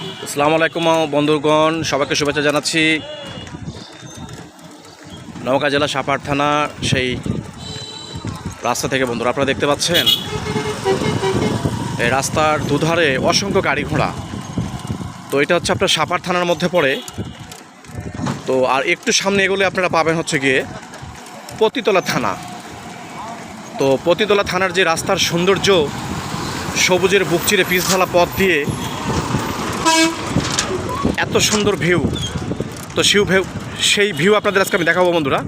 আসসালামু আলাইকুম, বন্ধুগণ। সবাইকে শুভেচ্ছা জানাচ্ছি। নওগাঁ জেলা সাপার থানা, সেই রাস্তা থেকে বন্ধুরা, আপনারা দেখতে পাচ্ছেন, এই রাস্তার দুধারে অসংখ্য গাড়ি ঘোড়া। তো এটা হচ্ছে আপনার সাপার থানার মধ্যে পড়ে। তো আর একটু সামনে এগোলে আপনারা পাবেন হচ্ছে গিয়ে পতিতলা থানা। তো পতিতলা থানার যে রাস্তার সৌন্দর্য, সবুজের বুক চিরে পিচ ঢালা পথ দিয়ে এত সুন্দর ভিউ। তো শিউ ভিউ, সেই ভিউ আপনাদের আজকে আমি দেখাবো বন্ধুরা।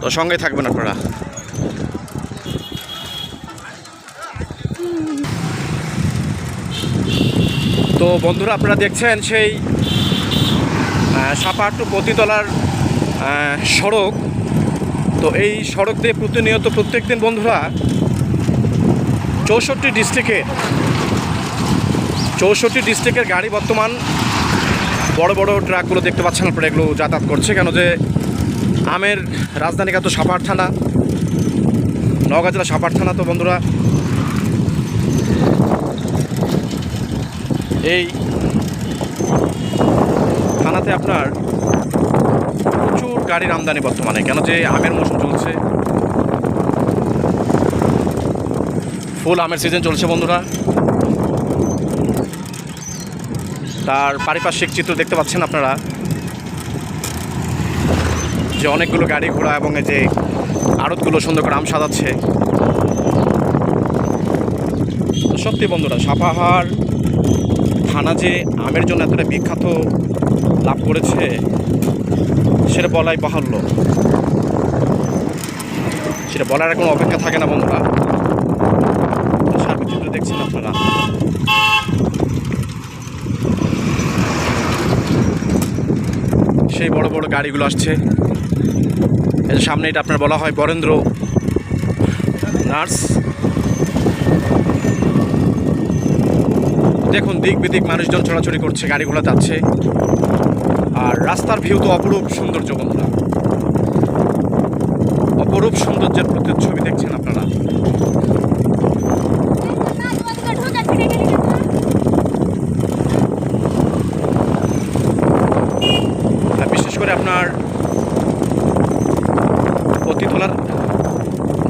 তো সঙ্গে থাকবেন আপনারা। তো বন্ধুরা, আপনারা দেখছেন সেই সাপার টু পতিতলার সড়ক। তো এই সড়ক দিয়ে প্রতিনিয়ত প্রত্যেক দিন বন্ধুরা, চৌষট্টি ডিস্ট্রিক্টে চৌষট্টি ডিস্ট্রিক্টের গাড়ি বর্তমান বড় বড় ট্রাকগুলো দেখতে পাচ্ছেন, আপনারা এগুলো যাতায়াত করছে। কেন যে আমের রাজধানী কাত সাপার থানা, নওগাঁ জেলা সাপার থানা তো বন্ধুরা, এই থানাতে আপনার প্রচুর গাড়ির আমদানি বর্তমানে। কেন যে আমের মৌসুম চলছে। ফুল আমের সিজন চলছে বন্ধুরা। তার পারিপার্শ্বিক চিত্র দেখতে পাচ্ছেন আপনারা। যে অনেকগুলো গাড়ি ঘোড়া এবং যে আড়তগুলো সুন্দর করে আম সাজাচ্ছে। সত্যি বন্ধুরা, সাপাহার থানা যে আমের জন্য এতটা বিখ্যাত লাভ করেছে, সেটা বলাই বাহুল্য। সেটা বলার কোনো অপেক্ষা থাকে না বন্ধুরা। সার্বিক চিত্র দেখছেন আপনারা। সেই বড় বড় গাড়িগুলো আসছে। যে সামনে এটা আপনার বলা হয় বরেন্দ্র নার্স। দেখুন, দিক বিদিক মানুষজন চলাচলি করছে, গাড়িগুলো যাচ্ছে। আর রাস্তার ভিউ তো অপরূপ সৌন্দর্য বন্ধুরা। অপরূপ সৌন্দর্যের প্রতিচ্ছবি দেখছেন আপনারা। করে আপনার পতিতলার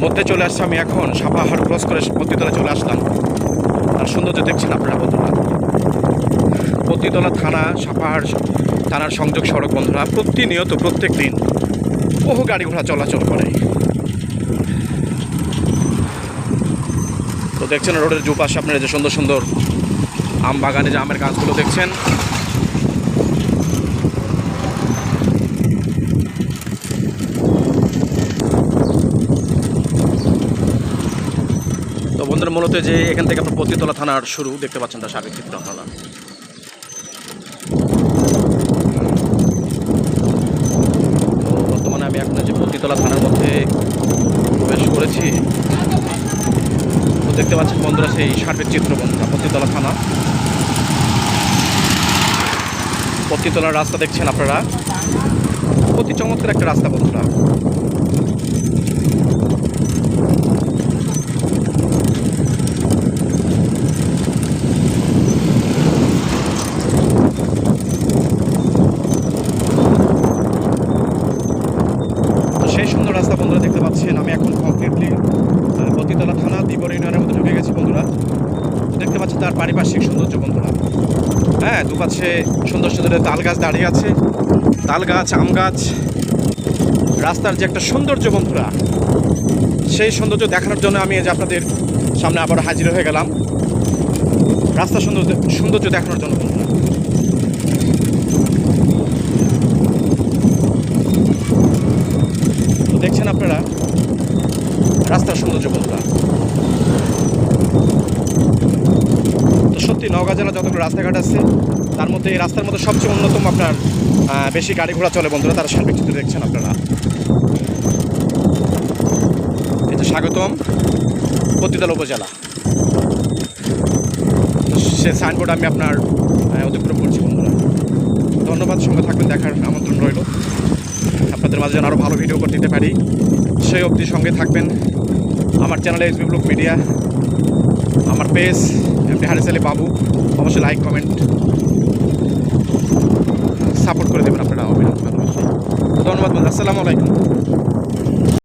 মধ্যে চলে আসছে। আমি এখন সাপাহাড় ক্রস করে পতিতলা চলে আসলাম। আর সৌন্দর্য দেখছেন আপনারা বন্ধুরা। পতিতলা থানা সাপাহাড় থানার সংযোগ সড়ক বন্ধুরা, প্রতিনিয়ত প্রত্যেক দিন বহু গাড়ি ঘোড়া চলাচল করে। তো দেখছেন রোডের দুপাশে আপনারা যে সুন্দর সুন্দর আম বাগানে যে আমের গাছগুলো দেখছেন তো বন্ধুরা মূলত যে এখান থেকে আপনার পতিতলা থানার শুরু, দেখতে পাচ্ছেন তার সাবেক চিত্র আপনারা। বর্তমানে আমি আপনার যে পতিতলা থানার মধ্যে প্রবেশ করেছি, তো দেখতে পাচ্ছেন বন্ধুরা সেই সার্বিক চিত্র বন্ধুরা পতিতলা থানা। পতিতলার রাস্তা দেখছেন আপনারা। অতি চমৎকার একটা রাস্তা বন্ধুরা তো সেই সুন্দর রাস্তা বন্ধুরা দেখতে পাচ্ছেন আমি এখন কমপ্লিটলি পতিতলা থানা দ্বীপর ইউনিয়নের মধ্যে ঢুকে গেছি বন্ধুরা দেখতে পাচ্ছেন তার পারিপার্শ্বিক সৌন্দর্য বন্ধুরা হ্যাঁ দুপাশে সুন্দর সুন্দর তাল গাছ দাঁড়িয়ে আছে। তাল গাছ আম গাছ, রাস্তার যে একটা সৌন্দর্য বন্ধুরা, সেই সৌন্দর্য দেখানোর জন্য আমি আপনাদের সামনে আবার হাজির হয়ে গেলাম। রাস্তার সৌন্দর্য সৌন্দর্য দেখানোর জন্য দেখছেন আপনারা, রাস্তার সৌন্দর্য বন্ধুরা। সত্যি নওগাঁ জেলা যতগুলো রাস্তাঘাট আছে, তার মধ্যে এই রাস্তার মধ্যে সবচেয়ে অন্যতম আপনার বেশি গাড়ি ঘোড়া চলে বন্ধুরা, তারা সার্বিক চিত্র দেখছেন আপনারা। যে স্বাগতম পতিতলা উপজেলা। সে সাইনবোর্ড আমি আপনার অতিক্রম করছি বন্ধুরা। ধন্যবাদ, সঙ্গে থাকবেন, দেখার আমন্ত্রণ রইল। আপনাদের মাঝে যেন আরও ভালো ভিডিও করে দিতে পারি। সেই অবধি সঙ্গে থাকবেন আমার চ্যানেলে এসবি ব্লক মিডিয়া আমার পেজ হারে সালে পাবো। অবশ্যই লাইক কমেন্ট সাপোর্ট করে দেবেন আপনারা। অভিনন্দন। ধন্যবাদ বন্ধু, আসসালামু আলাইকুম।